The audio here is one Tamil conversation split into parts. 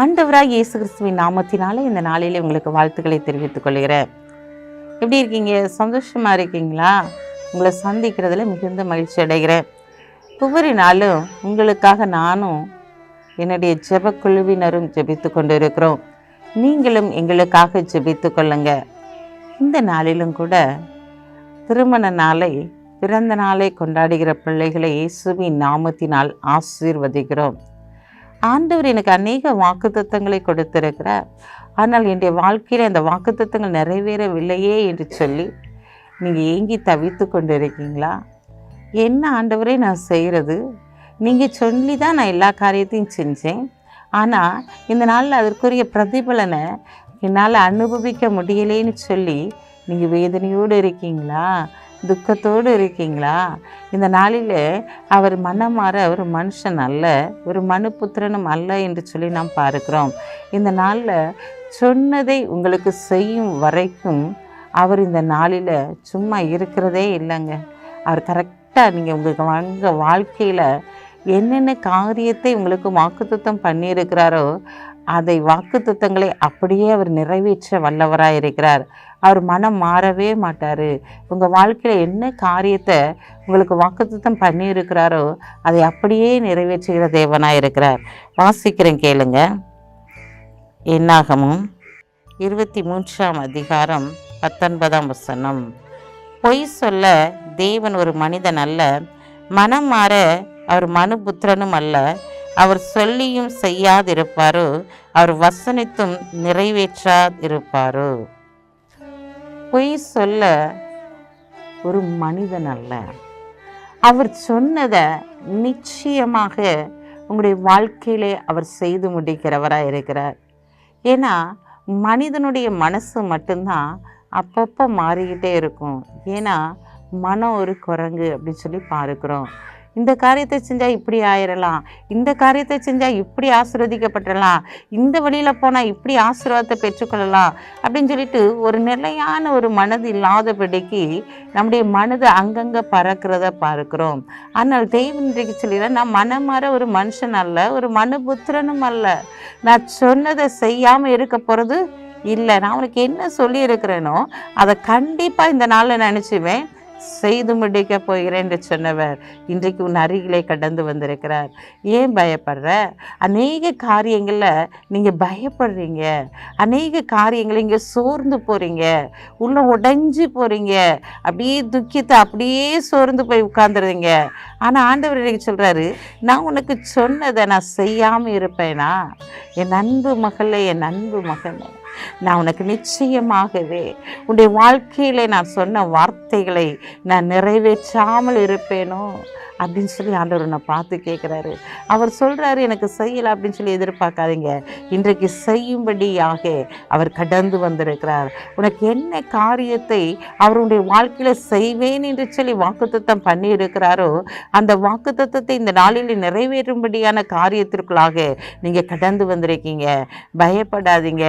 ஆண்டவராக இயேசு கிறிஸ்துவின் நாமத்தினாலே இந்த நாளிலே உங்களுக்கு வாழ்த்துக்களை தெரிவித்துக் கொள்கிறேன். எப்படி இருக்கீங்க? சந்தோஷமாக இருக்கீங்களா? உங்களை சந்திக்கிறதுல மிகுந்த மகிழ்ச்சி அடைகிறேன். ஒவ்வொரு நாளும் உங்களுக்காக நானும் என்னுடைய ஜெப குழுவினரும் ஜெபித்து கொண்டு இருக்கிறோம் நீங்களும் எங்களுக்காக ஜெபித்து கொள்ளுங்க. இந்த நாளிலும் கூட திருமண நாளை பிறந்த நாளை கொண்டாடுகிற பிள்ளைகளை இயேசுவின் நாமத்தினால் ஆசீர்வதிக்கிறோம். ஆண்டவர் எனக்கு அநேக வாக்குத்தத்தங்களை கொடுத்திருக்கிறார். ஆனால் என்னுடைய வாழ்க்கையில் அந்த வாக்குத்தத்தங்கள் நிறைவேறவில்லையே என்று சொல்லி நீங்கள் ஏங்கி தவித்து கொண்டு இருக்கீங்களா என்ன ஆண்டவரே நான் செய்கிறது நீங்கள் சொல்லி தான் நான் எல்லா காரியத்தையும் செஞ்சேன். ஆனால் இந்த நாளில் அதற்குரிய பிரதிபலனை என்னால் அனுபவிக்க முடியலேன்னு சொல்லி நீங்கள் வேதனையோடு இருக்கீங்களா? துக்கத்தோடு இருக்கீங்களா? இந்த நாளில் அவர் மனமாற ஒரு மனுஷன் அல்ல ஒரு மனு புத்திரனும் அல்ல என்று சொல்லி நாம் பார்க்கிறோம். இந்த நாளில் சொன்னதை உங்களுக்கு செய்யும் வரைக்கும் அவர் இந்த நாளில் சும்மா இருக்கிறதே இல்லைங்க. அவர் கரெக்டாக நீங்கள் உங்களுக்கு வாங்க வாழ்க்கையில் என்னென்ன காரியத்தை உங்களுக்கு வாக்குத்தம் பண்ணியிருக்கிறாரோ அதை வாக்குத்தத்தங்களை அப்படியே அவர் நிறைவேற்ற வல்லவராக இருக்கிறார். அவர் மனம் மாறவே மாட்டார். உங்கள் வாழ்க்கையில் என்ன காரியத்தை உங்களுக்கு வாக்குத்தம் பண்ணியிருக்கிறாரோ அதை அப்படியே நிறைவேற்றுகிற தேவனாக இருக்கிறார். வாசிக்கிறேன் கேளுங்க. என்னாகமும் இருபத்தி மூன்றாம் அதிகாரம் பத்தொன்பதாம் வசனம். பொய் சொல்ல தேவன் ஒரு மனிதன் அல்ல. மனம் மாற அவர் மனு புத்திரனும் அல்ல. அவர் சொல்லியும் செய்யாதிருப்பாரோ? அவர் வசனித்தும் நிறைவேற்றாதிருப்பாரோ? பொய் சொல்ல ஒரு மனிதன் அல்ல. அவர் சொன்னதை நிச்சயமாக உங்களுடைய வாழ்க்கையிலே அவர் செய்து முடிக்கிறவராக இருக்கிறார். ஏன்னா மனிதனுடைய மனசு மட்டும்தான் அப்பப்போ மாறிக்கிட்டே இருக்கும். ஏன்னா மனம் ஒரு குரங்கு அப்படின்னு சொல்லி பார்க்குறோம். இந்த காரியத்தை செஞ்சால் இப்படி ஆயிடலாம் இந்த காரியத்தை செஞ்சால் இப்படி ஆசீர்வதிக்கப்பட்டுடலாம் இந்த வழியில் போனால் இப்படி ஆசீர்வாதத்தை பெற்றுக்கொள்ளலாம் அப்படின்னு சொல்லிட்டு ஒரு நிலையான ஒரு மனது இல்லாதபடிக்கு நம்முடைய மனது அங்கங்கே பறக்கிறத பார்க்கிறோம். ஆனால் தெய்வம் இன்றைக்கு சொல்லிடுற நான் மனமாற ஒரு மனுஷன் அல்ல ஒரு மனுபுத்திரனும் அல்ல. நான் சொன்னதை செய்யாமல் இருக்க போகிறது இல்லை. நான் உனக்கு என்ன சொல்லியிருக்கிறேனோ அதை கண்டிப்பாக இந்த நாளில் நினச்சிவேன். செய்து முடிக்க போகிறேன் என்று சொன்னவர். இன்றைக்கு உன் அருகிலே கடந்து வந்திருக்கிறார். ஏன் பயப்படுற? அநேக காரியங்களில் நீங்கள் பயப்படுறீங்க. அநேக காரியங்களை இங்கே சோர்ந்து போகிறீங்க உள்ள உடைஞ்சு போகிறீங்க அப்படியே துக்கித்தை அப்படியே சோர்ந்து போய் உட்காந்துருந்தீங்க ஆனால் ஆண்டவர் இன்றைக்கு சொல்கிறாரு நான் உனக்கு சொன்னதை நான் செய்யாமல் இருப்பேனா? என் அன்பு மகளே என் அன்பு மகளே நான் உனக்கு நிச்சயமாகவே உன்னுடைய வாழ்க்கையில் நான் சொன்ன வார்த்தைகளை நான் நிறைவேற்றாமல் இருப்பேனோ? அப்படின்னு சொல்லி ஆண்டவர் என்னை பார்த்து கேட்குறாரு அவர் சொல்கிறாரு எனக்கு செய்யலை அப்படின்னு சொல்லி எதிர்பார்க்காதீங்க. இன்றைக்கு செய்யும்படியாக அவர் கடந்து வந்திருக்கிறார். உனக்கு என்ன காரியத்தை அவருடைய வாழ்க்கையில் செய்வேன் என்று சொல்லி வாக்குத்தத்தம் பண்ணி இருக்கிறாரோ அந்த வாக்குத்தத்தத்தை இந்த நாளில் நிறைவேறும்படியான காரியத்திற்குள்ளாக நீங்கள் கடந்து வந்திருக்கீங்க. பயப்படாதீங்க.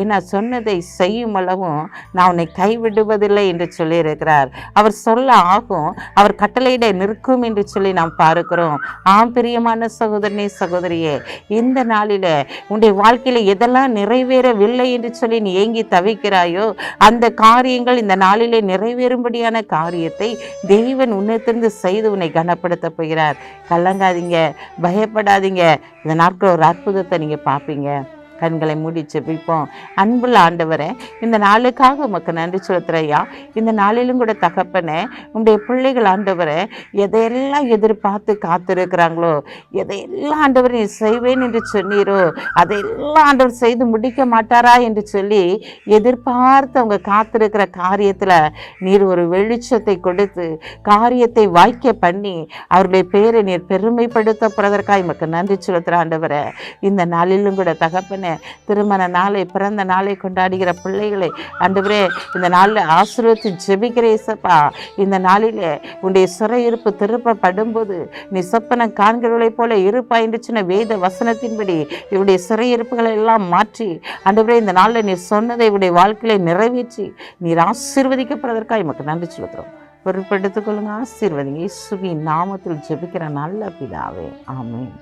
ஏன்னா சொன்னதை செய்யும் அளவும் நான் உன்னை கைவிடுவதில்லை என்று சொல்லியிருக்கிறார். அவர் சொல்ல ஆகும் அவர் கட்டளையிட நிற்கும் என்று சொல்லி நாம் பார்க்கிறோம். ஆம் பிரியமான சகோதரனே சகோதரியே இந்த நாளில் உன்னுடைய வாழ்க்கையில் எதெல்லாம் நிறைவேறவில்லை என்று சொல்லி நீ ஏங்கி தவிக்கிறாயோ அந்த காரியங்கள் இந்த நாளிலே நிறைவேறும்படியான காரியத்தை தெய்வன் உன்னித்திருந்து செய்து உன்னை கனப்படுத்த போகிறார். கலங்காதீங்க பயப்படாதீங்க. இந்த நாட்கள் ஒரு அற்புதத்தை நீங்கள் பார்ப்பீங்க. கண்களை மூடி செபிப்போம் அன்புள்ள ஆண்டவரே இந்த நாளுக்காக உமக்கு நன்றி சொல்லுத்துறையா இந்த நாளிலும் கூட தகப்பனே உங்களுடைய பிள்ளைகள் ஆண்டவரே எதையெல்லாம் எதிர்பார்த்து காத்திருக்கிறாங்களோ எதையெல்லாம் ஆண்டவர் நீ செய்வேன் என்று சொன்னீரோ அதையெல்லாம் ஆண்டவர் செய்து முடிக்க மாட்டாரா என்று சொல்லி எதிர்பார்த்து அவங்க காத்திருக்கிற காரியத்தில் நீர் ஒரு வெளிச்சத்தை கொடுத்து காரியத்தை வாய்க்க பண்ணி அவருடைய பேரை நீர் பெருமைப்படுத்த போகிறதற்காக உமக்கு நன்றி செலுத்துகிற ஆண்டவரை. இந்த நாளிலும் கூட தகப்பனே திருமண நாளை பிறந்த நாளை கொண்டாடுகிற பிள்ளைகளை ஆண்டவரே இந்த நாளில் ஆசீர்வத்து ஜெபிக்கிறேசப்பா இந்த நாளில் உன்னுடைய சிறையிருப்பு திருப்பப்படும்போது நீ சொப்பன காண்கிறவளைப் போல இருப்பா என்று சொன்ன வேத வசனத்தின்படி இவருடைய சிறையிருப்புகளை எல்லாம் மாற்றி ஆண்டவரே இந்த நாளில் நீ சொன்னதை இவருடைய வாழ்க்கையில நிறைவேற்றி நீர் ஆசீர்வதிக்கப்படுவதற்காக எமக்கு நன்றி சொல்லுகிறோம் பொருட்படுத்திக் கொள்ளுங்க. ஆசீர்வதிங்க. இயேசுவின் நாமத்தில் ஜெபிக்கிற நல்ல பிதாவே. ஆமேன்.